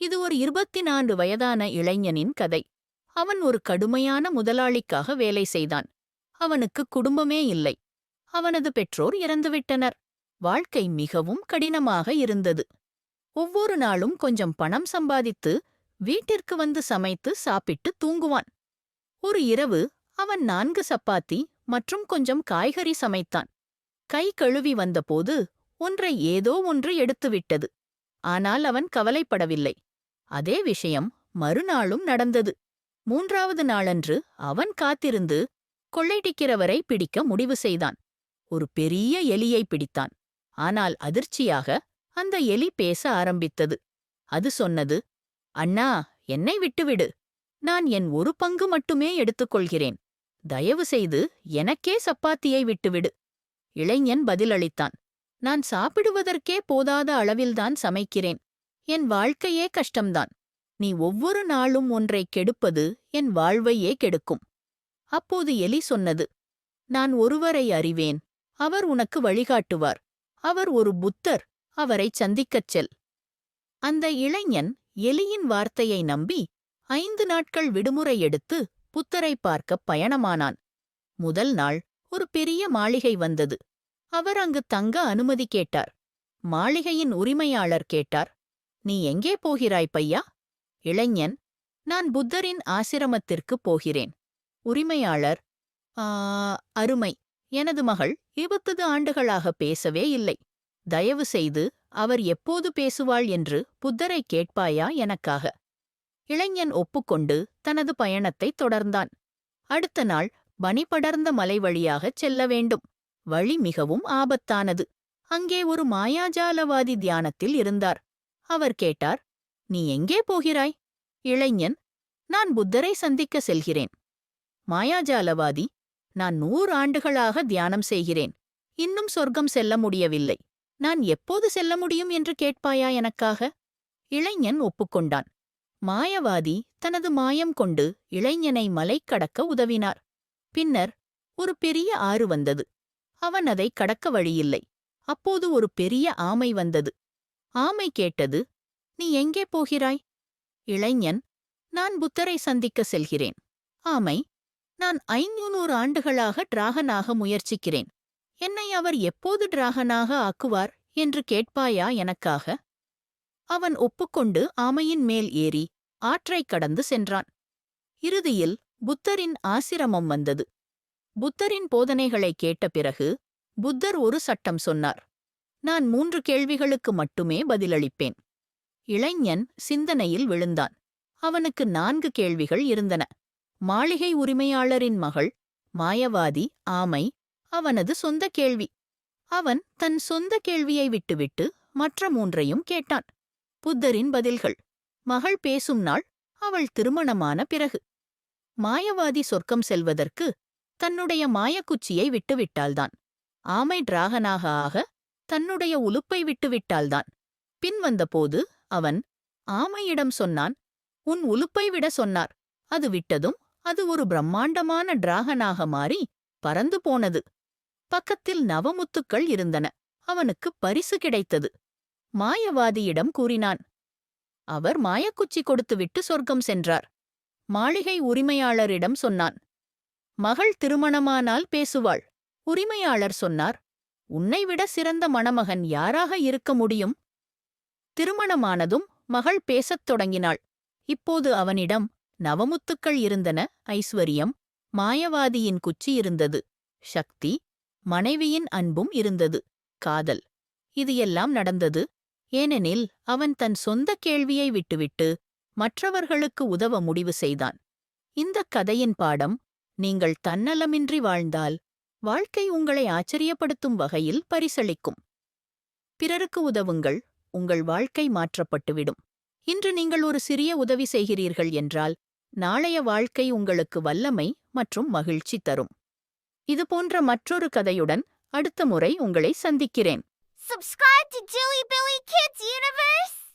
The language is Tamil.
இது ஒரு இருபத்தி நான்கு வயதான இளைஞனின் கதை. அவன் ஒரு கடுமையான முதலாளிக்காக வேலை செய்தான். அவனுக்கு குடும்பமே இல்லை. அவனது பெற்றோர் இறந்துவிட்டனர் வாழ்க்கை மிகவும் கடினமாக இருந்தது. ஒவ்வொரு நாளும் கொஞ்சம் பணம் சம்பாதித்து வீட்டிற்கு வந்து சமைத்து சாப்பிட்டு தூங்குவான். ஒரு இரவு அவன் நான்கு சப்பாத்தி மற்றும் கொஞ்சம் காய்கறி சமைத்தான். கை கழுவி வந்தபோது ஒன்றை ஏதோ ஒன்று எடுத்துவிட்டது. ஆனால் அவன் கவலைப்படவில்லை. அதே விஷயம் மறுநாளும் நடந்தது. மூன்றாவது நாளன்று அவன் காத்திருந்து கொள்ளைடிக்கிறவரை பிடிக்க முடிவு செய்தான். ஒரு பெரிய எலியை பிடித்தான். ஆனால் அதிர்ச்சியாக அந்த எலி பேச ஆரம்பித்தது. அது சொன்னது அண்ணா என்னை விட்டுவிடு. நான் என் ஒரு பங்கு மட்டுமே எடுத்துக்கொள்கிறேன் தயவு செய்து எனக்கே சப்பாத்தியை விட்டுவிடு. இளைஞன் பதிலளித்தான் நான் சாப்பிடுவதற்கே போதாத அளவில்தான் சமைக்கிறேன். என் வாழ்க்கையே கஷ்டம்தான். நீ ஒவ்வொரு நாளும் ஒன்றை கெடுப்பது என் வாழ்வையே கெடுக்கும். அப்போது எலி சொன்னது நான் ஒருவரை அறிவேன். அவர் உனக்கு வழிகாட்டுவார். அவர் ஒரு புத்தர். அவரைச் சந்திக்கச் செல். அந்த இளைஞன் எலியின் வார்த்தையை நம்பி ஐந்து நாட்கள் விடுமுறை எடுத்து புத்தரை பார்க்கப் பயணமானான். முதல் நாள் ஒரு பெரிய மாளிகை வந்தது. அவர் அங்கு தங்க அனுமதி கேட்டார். மாளிகையின் உரிமையாளர் கேட்டார் நீ எங்கே போகிறாய் பையா? இளைஞன் நான் புத்தரின் ஆசிரமத்திற்குப் போகிறேன். உரிமையாளர் ஆ அருமை. எனது மகள் இருபத்தது ஆண்டுகளாக பேசவே இல்லை. தயவு செய்து அவர் எப்போது பேசுவாள் என்று புத்தரை கேட்பாயா எனக்காக? இளைஞன் ஒப்புக்கொண்டு தனது பயணத்தைத் தொடர்ந்தான். அடுத்த நாள் பனி படர்ந்த மலை வழியாகச் செல்ல வேண்டும். வழி மிகவும் ஆபத்தானது. அங்கே ஒரு மாயாஜாலவாதி தியானத்தில் இருந்தார். அவர் கேட்டார் நீ எங்கே போகிறாய்? இளைஞன் நான் புத்தரை சந்திக்க செல்கிறேன். மாயாஜாலவாதி நான் நூறு ஆண்டுகளாக தியானம் செய்கிறேன். இன்னும் சொர்க்கம் செல்ல முடியவில்லை. நான் எப்போது செல்ல முடியும் என்று கேட்பாயா எனக்காக? இளைஞன் ஒப்புக்கொண்டான். மாயவாதி தனது மாயம் கொண்டு இளைஞனை மலை கடக்க உதவினார். பின்னர் ஒரு பெரிய ஆறு வந்தது. அவன் அதை கடக்க வழியில்லை. அப்போது ஒரு பெரிய ஆமை வந்தது. ஆமை கேட்டது நீ எங்கே போகிறாய்? இளைஞன் நான் புத்தரை சந்திக்க செல்கிறேன். ஆமை நான் ஐநூறு ஆண்டுகளாக டிராகனாக முயற்சிக்கிறேன். என்னை அவர் எப்போது டிராகனாக ஆக்குவார் என்று கேட்பாயா எனக்காக? அவன் ஒப்புக்கொண்டு ஆமையின் மேல் ஏறி ஆற்றைக் கடந்து சென்றான். இறுதியில் புத்தரின் ஆசிரமம் வந்தது. புத்தரின் போதனைகளை கேட்ட பிறகு புத்தர் ஒரு சட்டம் சொன்னார். நான் மூன்று கேள்விகளுக்கு மட்டுமே பதிலளிப்பேன். இளைஞன் சிந்தனையில் விழுந்தான். அவனுக்கு நான்கு கேள்விகள் இருந்தன. மாளிகை உரிமையாளரின் மகள் மாயவாதி ஆமை அவனது சொந்த கேள்வி. அவன் தன் சொந்த கேள்வியை விட்டுவிட்டு மற்ற மூன்றையும் கேட்டான். புத்தரின் பதில்கள். மகள் பேசும் நாள் அவள் திருமணமான பிறகு. மாயவாதி சொர்க்கம் செல்வதற்கு தன்னுடைய மாயக்குச்சியை விட்டுவிட்டால்தான். ஆமை டிராகனாக ஆக தன்னுடைய உலுப்பை விட்டுவிட்டால்தான் பின் வந்தபோது அவன் ஆமையிடம் சொன்னான் உன் உலுப்பை விட சொன்னார். அது விட்டதும் அது ஒரு பிரம்மாண்டமான டிராகனாக மாறி பறந்து போனது. பக்கத்தில் நவமுத்துக்கள் இருந்தன. அவனுக்கு பரிசு கிடைத்தது. மாயவாதியிடம் கூறினான் அவர் மாயக்குச்சி கொடுத்துவிட்டு சொர்க்கம் சென்றார். மாளிகை உரிமையாளரிடம் சொன்னான் மகள் திருமணமானால் பேசுவாள். உரிமையாளர் சொன்னார் உன்னைவிட சிறந்த மணமகன் யாராக இருக்க முடியும்? திருமணமானதும் மகள் பேசத் தொடங்கினாள். இப்போது அவனிடம் நவமுத்துக்கள் இருந்தன ஐஸ்வர்யம். மாயவாதியின் குச்சி இருந்தது. சக்தி மனைவியின் அன்பும் இருந்தது. காதல். இது எல்லாம் நடந்தது. ஏனெனில் அவன் தன் சொந்த கேள்வியை விட்டுவிட்டு மற்றவர்களுக்கு உதவ முடிவு செய்தான். இந்தக் கதையின் பாடம் நீங்கள் தன்னலமின்றி வாழ்ந்தால் வாழ்க்கை உங்களை ஆச்சரியப்படுத்தும் வகையில் பரிசளிக்கும். பிறருக்கு உதவுங்கள் உங்கள் வாழ்க்கை மாற்றப்பட்டுவிடும். இன்று நீங்கள் ஒரு சிறிய உதவி செய்கிறீர்கள் என்றால் நாளைய வாழ்க்கை உங்களுக்கு வல்லமை மற்றும் மகிழ்ச்சி தரும். இதுபோன்ற மற்றொரு கதையுடன் அடுத்த முறை உங்களை சந்திக்கிறேன். Subscribe to Jilly Billy Kids Universe!